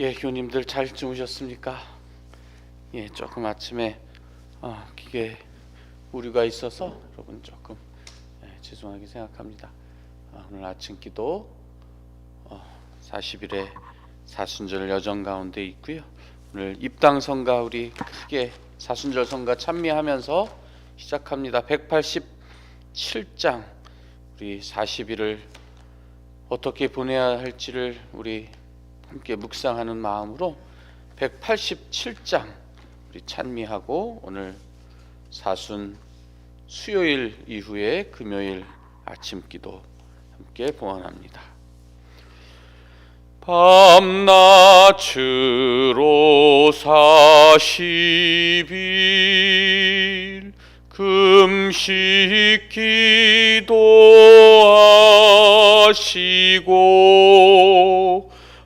예, 교님들 잘 주무셨습니까? 예, 조금 아침에 어, 기계 우려가 있어서 여러분 조금 예, 죄송하게 생각합니다. 아, 오늘 아침 기도 어, 40일의 사순절 여정 가운데 있고요. 오늘 입당 성가 우리 크게 사순절 성가 찬미하면서 시작합니다. 187장 우리 40일을 어떻게 보내야 할지를 우리 함께 묵상하는 마음으로 187장 우리 찬미하고 오늘 사순 수요일 이후에 금요일 아침 기도 함께 봉헌합니다. 밤낮으로 사십일 금식 기도하시고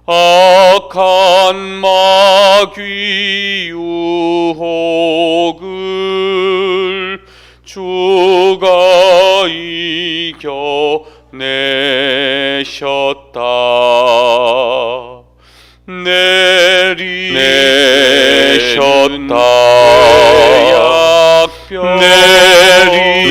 악한 마귀 유혹을 주가 이겨내셨다. 내리셨다. 내리셨다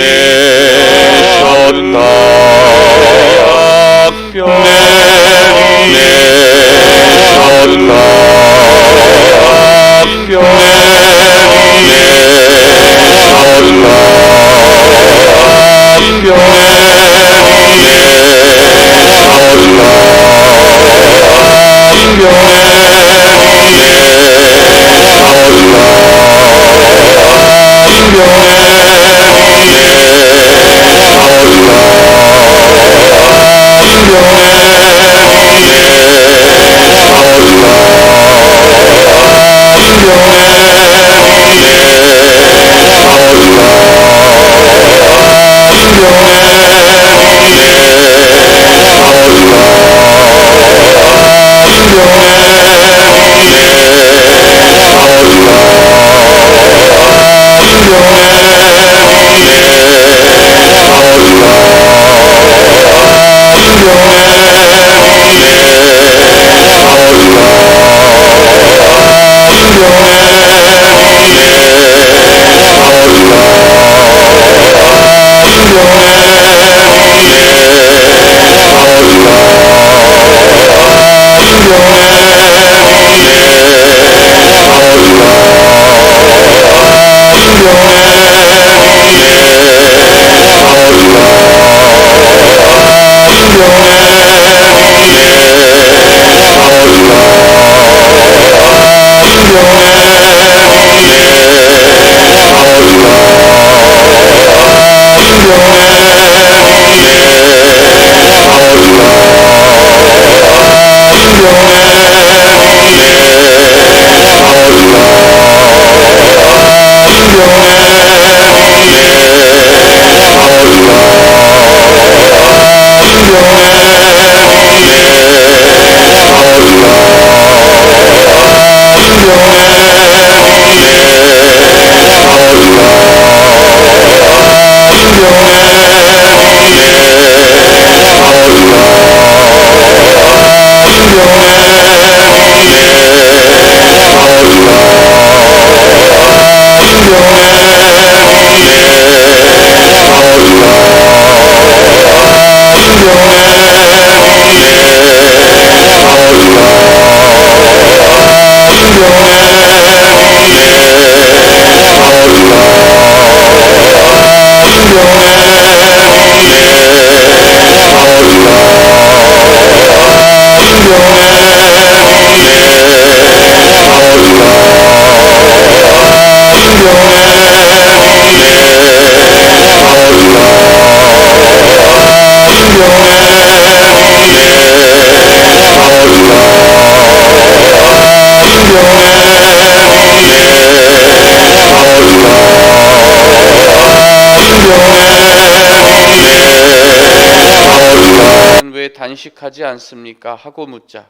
왜 단식하지 않습니까? 하고 묻자.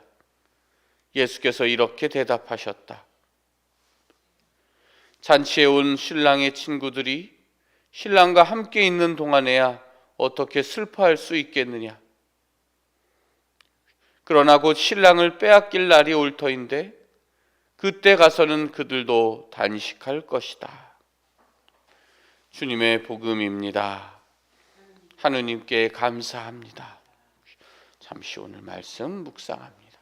예수께서 이렇게 대답하셨다. 잔치에 온 신랑의 친구들이 신랑과 함께 있는 동안에야 어떻게 슬퍼할 수 있겠느냐? 그러나 곧 신랑을 빼앗길 날이 올 터인데 그때 가서는 그들도 단식할 것이다. 주님의 복음입니다. 하느님께 감사합니다. 잠시 오늘 말씀 묵상합니다.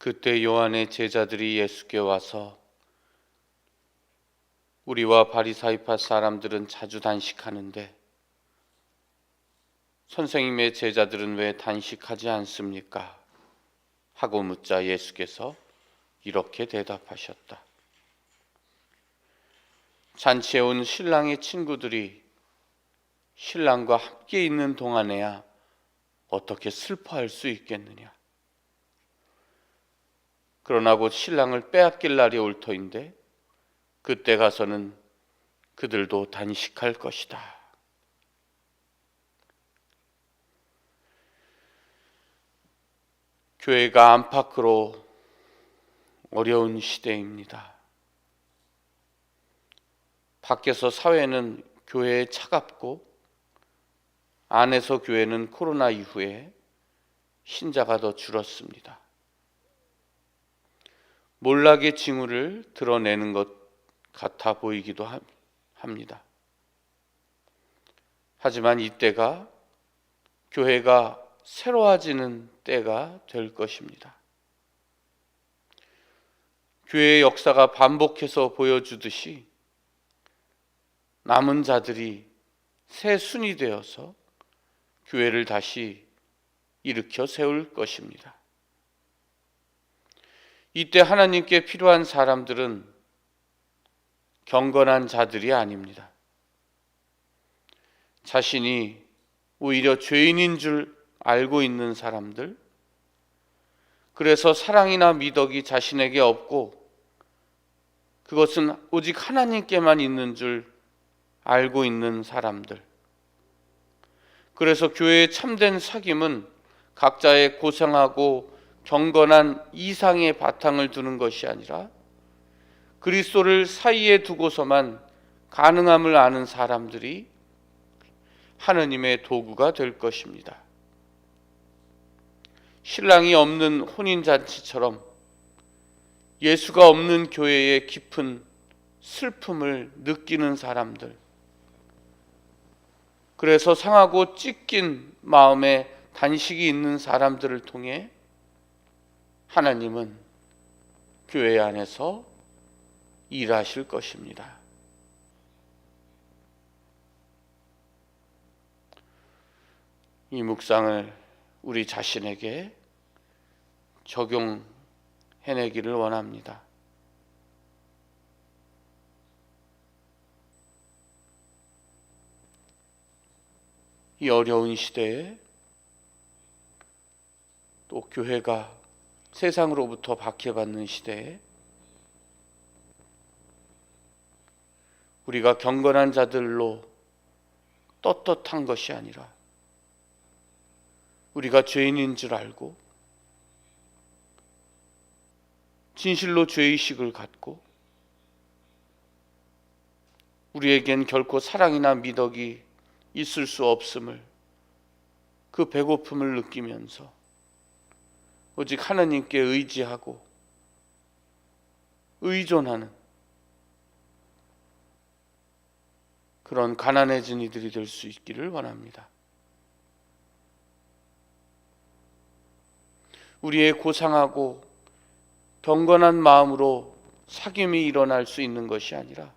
그때 요한의 제자들이 예수께 와서 우리와 바리사이파 사람들은 자주 단식하는데 선생님의 제자들은 왜 단식하지 않습니까? 하고 묻자 예수께서 이렇게 대답하셨다. 잔치에 온 신랑의 친구들이 신랑과 함께 있는 동안에야 어떻게 슬퍼할 수 있겠느냐? 그러나 곧 신랑을 빼앗길 날이 올 터인데 그때 가서는 그들도 단식할 것이다. 교회가 안팎으로 어려운 시대입니다. 밖에서 사회는 교회에 차갑고 안에서 교회는 코로나 이후에 신자가 더 줄었습니다. 몰락의 징후를 드러내는 것 같아 보이기도 합니다. 하지만 이때가 교회가 새로워지는 때가 될 것입니다. 교회의 역사가 반복해서 보여주듯이 남은 자들이 새 순이 되어서 교회를 다시 일으켜 세울 것입니다. 이때 하나님께 필요한 사람들은 경건한 자들이 아닙니다. 자신이 오히려 죄인인 줄 알고 있는 사람들, 그래서 사랑이나 미덕이 자신에게 없고 그것은 오직 하나님께만 있는 줄 알고 있는 사람들. 그래서 교회의 참된 사귐은 각자의 고상하고 경건한 이상의 바탕을 두는 것이 아니라 그리스도를 사이에 두고서만 가능함을 아는 사람들이 하느님의 도구가 될 것입니다. 신랑이 없는 혼인잔치처럼 예수가 없는 교회의 깊은 슬픔을 느끼는 사람들. 그래서 상하고 찢긴 마음에 단식이 있는 사람들을 통해 하나님은 교회 안에서 일하실 것입니다. 이 묵상을 우리 자신에게 적용해내기를 원합니다. 이 어려운 시대에 또 교회가 세상으로부터 박해받는 시대에 우리가 경건한 자들로 떳떳한 것이 아니라 우리가 죄인인 줄 알고 진실로 죄의식을 갖고 우리에겐 결코 사랑이나 미덕이 있을 수 없음을 그 배고픔을 느끼면서 오직 하나님께 의지하고 의존하는 그런 가난해진 이들이 될 수 있기를 원합니다. 우리의 고상하고 경건한 마음으로 사귐이 일어날 수 있는 것이 아니라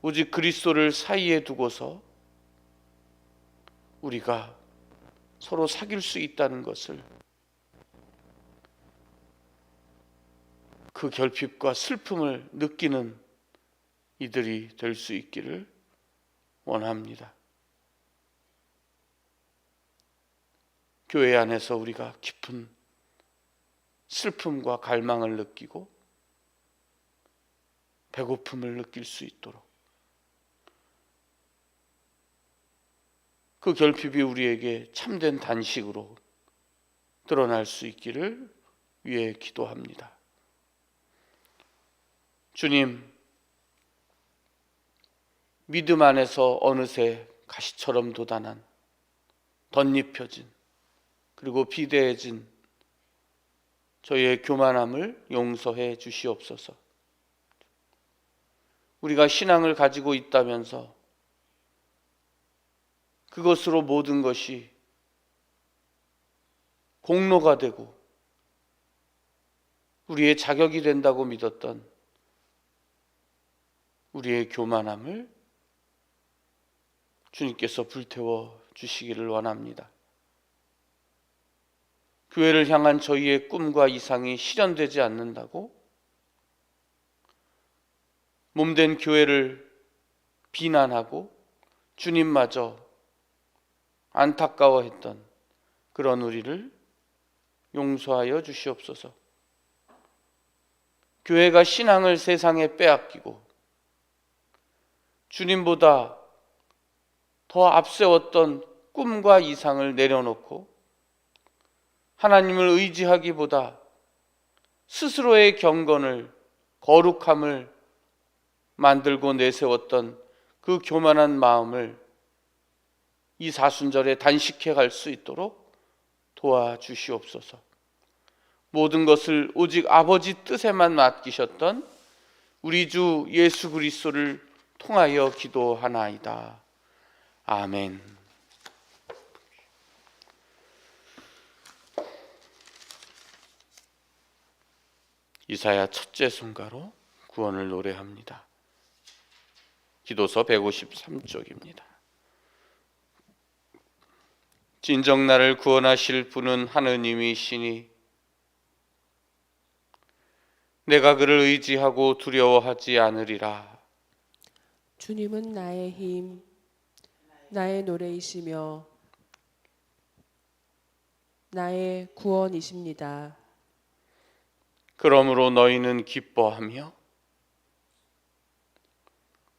오직 그리스도를 사이에 두고서 우리가 서로 사귈 수 있다는 것을 그 결핍과 슬픔을 느끼는 이들이 될 수 있기를 원합니다. 교회 안에서 우리가 깊은 슬픔과 갈망을 느끼고 배고픔을 느낄 수 있도록 그 결핍이 우리에게 참된 단식으로 드러날 수 있기를 위해 기도합니다. 주님, 믿음 안에서 어느새 가시처럼 돋아난 덧입혀진 그리고 비대해진 저희의 교만함을 용서해 주시옵소서. 우리가 신앙을 가지고 있다면서 그것으로 모든 것이 공로가 되고 우리의 자격이 된다고 믿었던 우리의 교만함을 주님께서 불태워 주시기를 원합니다. 교회를 향한 저희의 꿈과 이상이 실현되지 않는다고 몸된 교회를 비난하고 주님마저 안타까워했던 그런 우리를 용서하여 주시옵소서. 교회가 신앙을 세상에 빼앗기고 주님보다 더 앞세웠던 꿈과 이상을 내려놓고 하나님을 의지하기보다 스스로의 경건을 거룩함을 만들고 내세웠던 그 교만한 마음을 이 사순절에 단식해 갈 수 있도록 도와주시옵소서. 모든 것을 오직 아버지 뜻에만 맡기셨던 우리 주 예수 그리스도를 통하여 기도하나이다. 아멘. 이사야 첫째 순가로 구원을 노래합니다. 기도서 153쪽입니다. 진정 나를 구원하실 분은 하느님이시니 내가 그를 의지하고 두려워하지 않으리라. 주님은 나의 힘, 나의 노래이시며 나의 구원이십니다. 그러므로 너희는 기뻐하며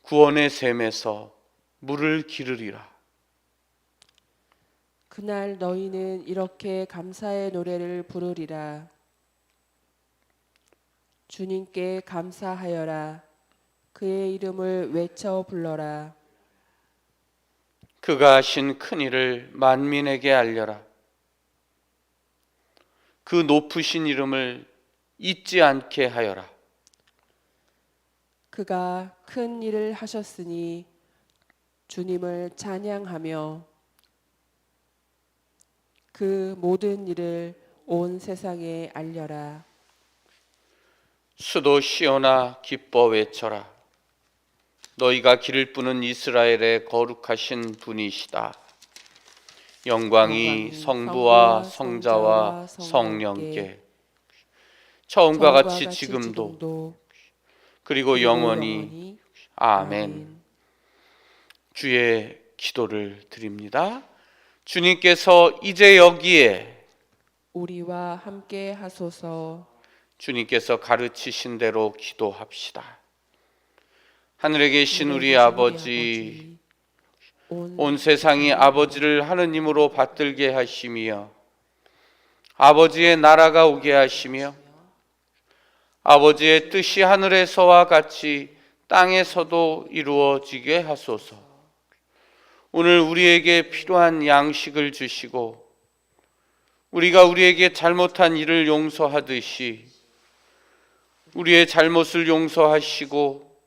구원의 샘에서 물을 기르리라. 그날 너희는 이렇게 감사의 노래를 부르리라. 주님께 감사하여라. 그의 이름을 외쳐 불러라. 그가 하신 큰 일을 만민에게 알려라. 그 높으신 이름을 잊지 않게 하여라. 그가 큰 일을 하셨으니 주님을 찬양하며 그 모든 일을 온 세상에 알려라. 수도 시온아 기뻐 외쳐라. 너희가 기를 뿌는 이스라엘의 거룩하신 분이시다. 영광이 영광이 성부와 성자와 성령께 처음과 같이 지금도 그리고 영원히 아멘. 주의 기도를 드립니다. 주님께서 이제 여기에 우리와 함께 하소서. 주님께서 가르치신 대로 기도합시다. 하늘에 계신 우리 아버지, 온 세상이 아버지를 하느님으로 받들게 하시며 아버지의 나라가 오게 하시며 아버지의 뜻이 하늘에서와 같이 땅에서도 이루어지게 하소서. 오늘 우리에게 필요한 양식을 주시고 우리가 우리에게 잘못한 일을 용서하듯이 우리의 잘못을 용서하시고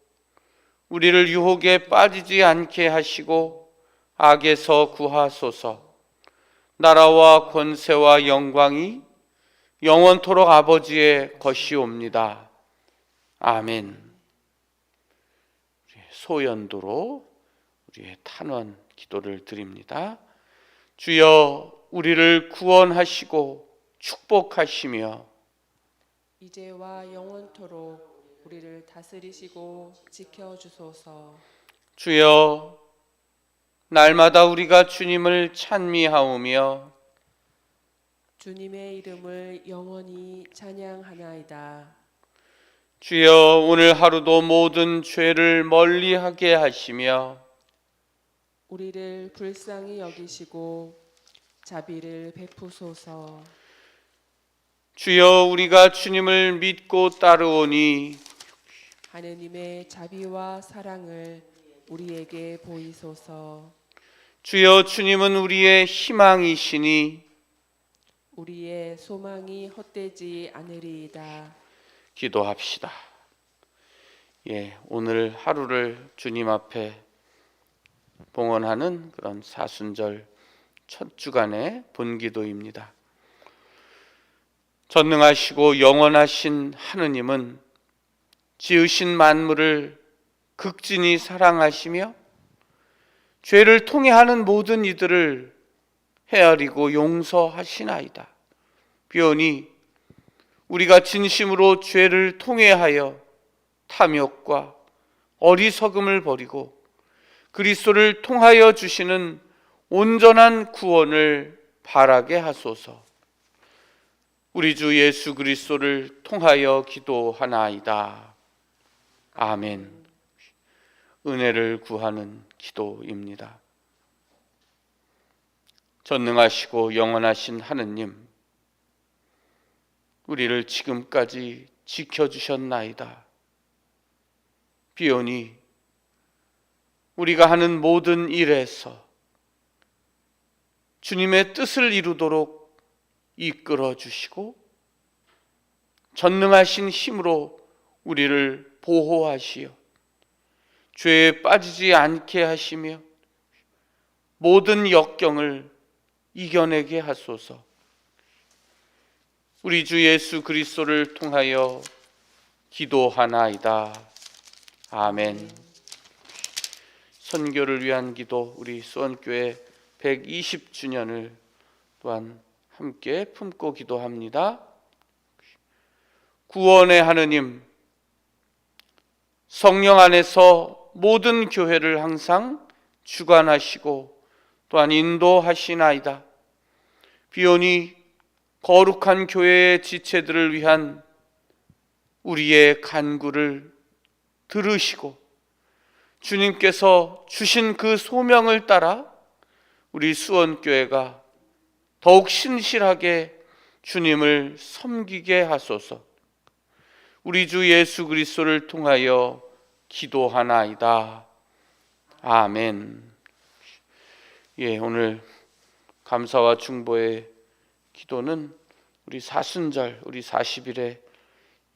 우리를 유혹에 빠지지 않게 하시고 악에서 구하소서. 나라와 권세와 영광이 영원토록 아버지의 것이옵니다. 아멘. 소연도로 우리의 탄원 기도를 드립니다. 주여 우리를 구원하시고 축복하시며 이제와 영원토록 우리를 다스리시고 지켜 주소서. 주여 날마다 우리가 주님을 찬미하오며 주님의 이름을 영원히 찬양하나이다. 주여 오늘 하루도 모든 죄를 멀리하게 하시며 우리를 불쌍히 여기시고 자비를 베푸소서. 주여 우리가 주님을 믿고 따르오니 하느님의 자비와 사랑을 우리에게 보이소서. 주여 주님은 우리의 희망이시니 우리의 소망이 헛되지 않으리이다. 기도합시다. 예, 오늘 하루를 주님 앞에 봉헌하는 그런 사순절 첫 주간의 본기도입니다. 전능하시고 영원하신 하느님은 지으신 만물을 극진히 사랑하시며 죄를 통해 하는 모든 이들을 헤아리고 용서하시나이다. 비오니 우리가 진심으로 죄를 통해하여 탐욕과 어리석음을 버리고 그리스도를 통하여 주시는 온전한 구원을 바라게 하소서. 우리 주 예수 그리스도를 통하여 기도하나이다. 아멘. 은혜를 구하는 기도입니다. 전능하시고 영원하신 하느님, 우리를 지금까지 지켜주셨나이다. 비오니 우리가 하는 모든 일에서 주님의 뜻을 이루도록 이끌어 주시고 전능하신 힘으로 우리를 보호하시어 죄에 빠지지 않게 하시며 모든 역경을 이겨내게 하소서. 우리 주 예수 그리스도를 통하여 기도하나이다. 아멘. 선교를 위한 기도 우리 수원교회 120주년을 또한 함께 품고 기도합니다. 구원의 하느님 성령 안에서 모든 교회를 항상 주관하시고 또한 인도하시나이다. 비오니 거룩한 교회의 지체들을 위한 우리의 간구를 들으시고 주님께서 주신 그 소명을 따라 우리 수원교회가 더욱 신실하게 주님을 섬기게 하소서. 우리 주 예수 그리스도를 통하여 기도하나이다. 아멘. 예, 오늘 감사와 중보의 기도는 우리 사순절, 우리 40일의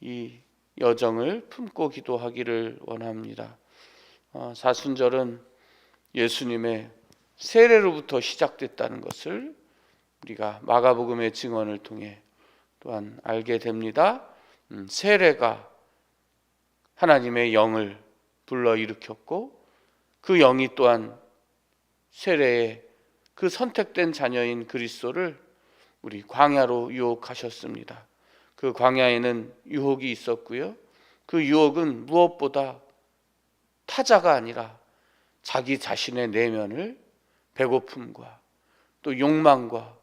이 여정을 품고 기도하기를 원합니다. 어, 사순절은 예수님의 세례로부터 시작됐다는 것을 우리가 마가복음의 증언을 통해 또한 알게 됩니다. 음, 세례가 하나님의 영을 불러 일으켰고 그 영이 또한 세례의 그 선택된 자녀인 그리스도를 우리 광야로 유혹하셨습니다. 그 광야에는 유혹이 있었고요. 그 유혹은 무엇보다 타자가 아니라 자기 자신의 내면을 배고픔과 또 욕망과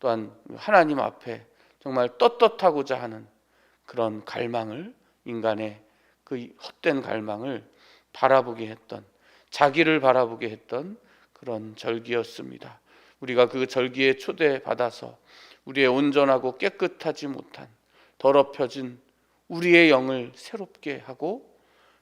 또한 하나님 앞에 정말 떳떳하고자 하는 그런 갈망을 인간의 그 헛된 갈망을 바라보게 했던 자기를 바라보게 했던 그런 절기였습니다. 우리가 그 절기에 초대받아서 우리의 온전하고 깨끗하지 못한 더럽혀진 우리의 영을 새롭게 하고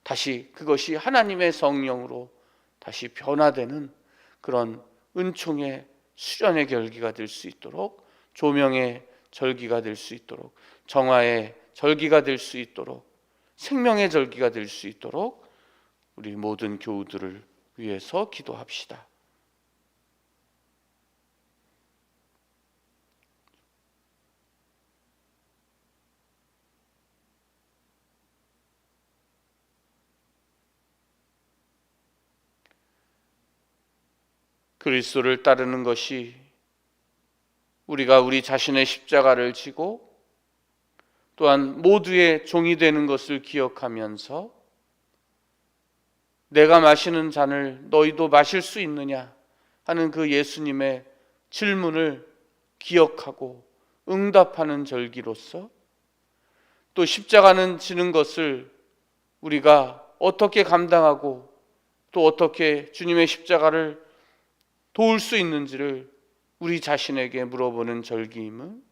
다시 그것이 하나님의 성령으로 다시 변화되는 그런 은총의 수련의 결기가 될 수 있도록 조명의 절기가 될 수 있도록 정화의 절기가 될 수 있도록 생명의 절기가 될 수 있도록 우리 모든 교우들을 위해서 기도합시다. 그리스도를 따르는 것이 우리가 우리 자신의 십자가를 지고 또한 모두의 종이 되는 것을 기억하면서 내가 마시는 잔을 너희도 마실 수 있느냐 하는 그 예수님의 질문을 기억하고 응답하는 절기로서 또 십자가는 지는 것을 우리가 어떻게 감당하고 또 어떻게 주님의 십자가를 도울 수 있는지를 우리 자신에게 물어보는 절기임은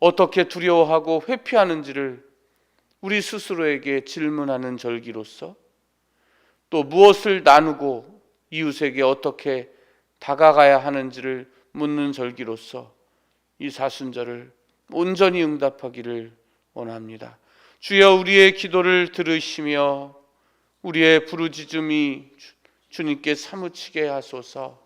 어떻게 두려워하고 회피하는지를 우리 스스로에게 질문하는 절기로서 또 무엇을 나누고 이웃에게 어떻게 다가가야 하는지를 묻는 절기로서 이 사순절을 온전히 응답하기를 원합니다. 주여 우리의 기도를 들으시며 우리의 부르짖음이 주- 주님께 사무치게 하소서.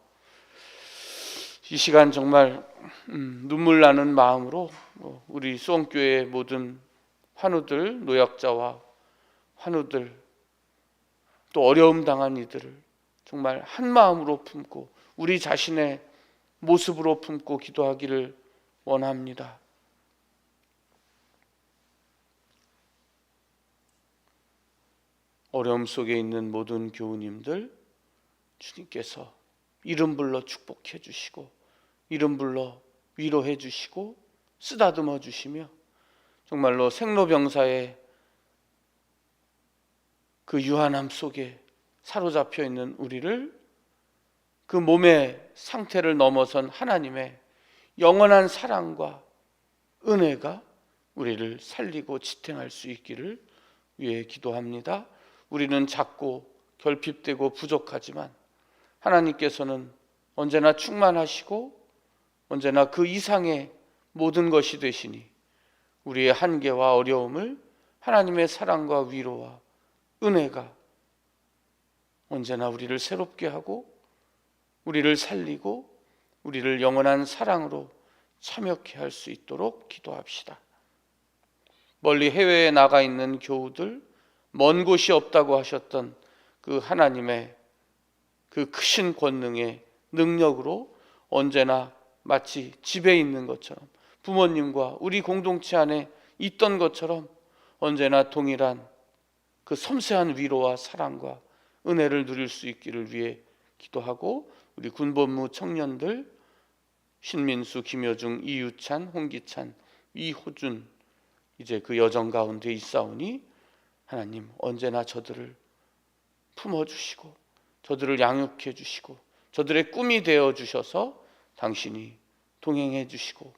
이 시간 정말 음, 눈물 나는 마음으로 어, 우리 수원교회 모든 환우들, 노약자와 환우들 또 어려움 당한 이들을 정말 한 마음으로 품고 우리 자신의 모습으로 품고 기도하기를 원합니다. 어려움 속에 있는 모든 교우님들 주님께서 이름 불러 축복해 주시고 이름 불러 위로해 주시고 쓰다듬어 주시며 정말로 생로병사의 그 유한함 속에 사로잡혀 있는 우리를 그 몸의 상태를 넘어선 하나님의 영원한 사랑과 은혜가 우리를 살리고 지탱할 수 있기를 위해 기도합니다. 우리는 작고 결핍되고 부족하지만 하나님께서는 언제나 충만하시고 언제나 그 이상의 모든 것이 되시니 우리의 한계와 어려움을 하나님의 사랑과 위로와 은혜가 언제나 우리를 새롭게 하고 우리를 살리고 우리를 영원한 사랑으로 참여케 할 수 있도록 기도합시다. 멀리 해외에 나가 있는 교우들, 먼 곳이 없다고 하셨던 그 하나님의 그 크신 권능의 능력으로 언제나 마치 집에 있는 것처럼 부모님과 우리 공동체 안에 있던 것처럼 언제나 동일한 그 섬세한 위로와 사랑과 은혜를 누릴 수 있기를 위해 기도하고 우리 군법무 청년들 신민수, 김여중, 이유찬, 홍기찬, 이호준 이제 그 여정 가운데 있사오니 하나님 언제나 저들을 품어 주시고 저들을 양육해 주시고 저들의 꿈이 되어 주셔서 당신이 동행해 주시고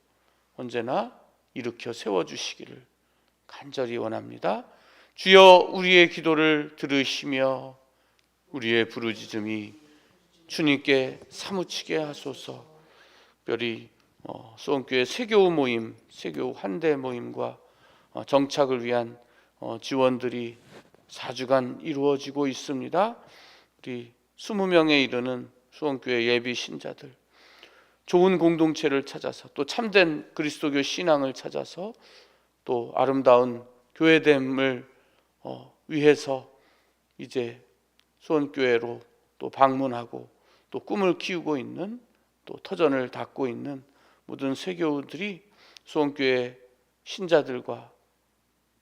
언제나 일으켜 세워 주시기를 간절히 원합니다. 주여 우리의 기도를 들으시며 우리의 부르짖음이 주님께 사무치게 하소서. 특별히 어, 수원교회 세교우 모임, 세교우 환대 모임과 어, 정착을 위한 어, 지원들이 4주간 이루어지고 있습니다. 우리 20명에 이르는 수원교회 예비 신자들 좋은 공동체를 찾아서 또 참된 그리스도교 신앙을 찾아서 또 아름다운 교회됨을 어, 위해서 이제 수원교회로 또 방문하고 또 꿈을 키우고 있는 또 터전을 닦고 있는 모든 세교우들이 수원교회 신자들과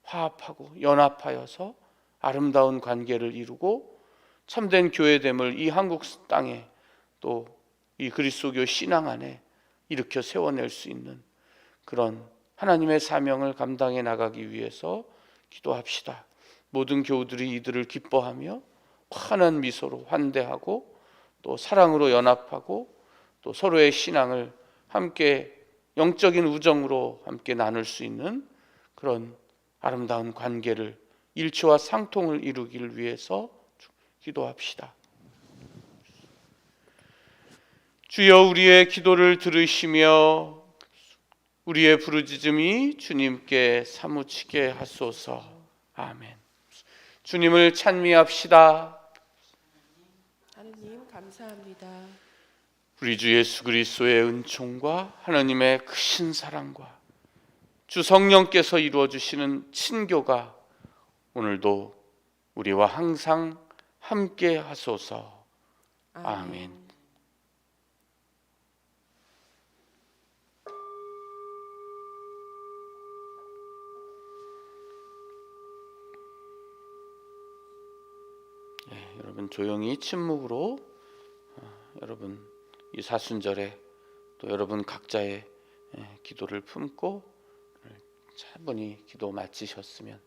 화합하고 연합하여서 아름다운 관계를 이루고 참된 교회됨을 이 한국 땅에 또 이 그리스도교 신앙 안에 일으켜 세워낼 수 있는 그런 하나님의 사명을 감당해 나가기 위해서 기도합시다. 모든 교우들이 이들을 기뻐하며 환한 미소로 환대하고 또 사랑으로 연합하고 또 서로의 신앙을 함께 영적인 우정으로 함께 나눌 수 있는 그런 아름다운 관계를 일치와 상통을 이루기를 위해서 기도합시다. 주여 우리의 기도를 들으시며 우리의 부르짖음이 주님께 사무치게 하소서. 아멘. 주님을 찬미합시다. 하느님 감사합니다. 우리 주 예수 그리스도의 은총과 하나님의 크신 사랑과 주 성령께서 이루어 주시는 친교가 오늘도 우리와 항상 함께 하소서. 아멘. 여러분 조용히 침묵으로 어, 여러분 이 사순절에 또 여러분 각자의 예, 기도를 품고 차분히 기도 마치셨으면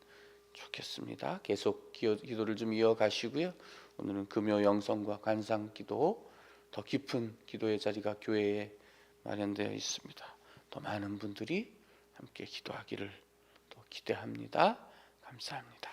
좋겠습니다. 계속 기도, 기도를 좀 이어가시고요. 오늘은 금요 영성과 관상 기도 더 깊은 기도의 자리가 교회에 마련되어 있습니다. 더 많은 분들이 함께 기도하기를 또 기대합니다. 감사합니다.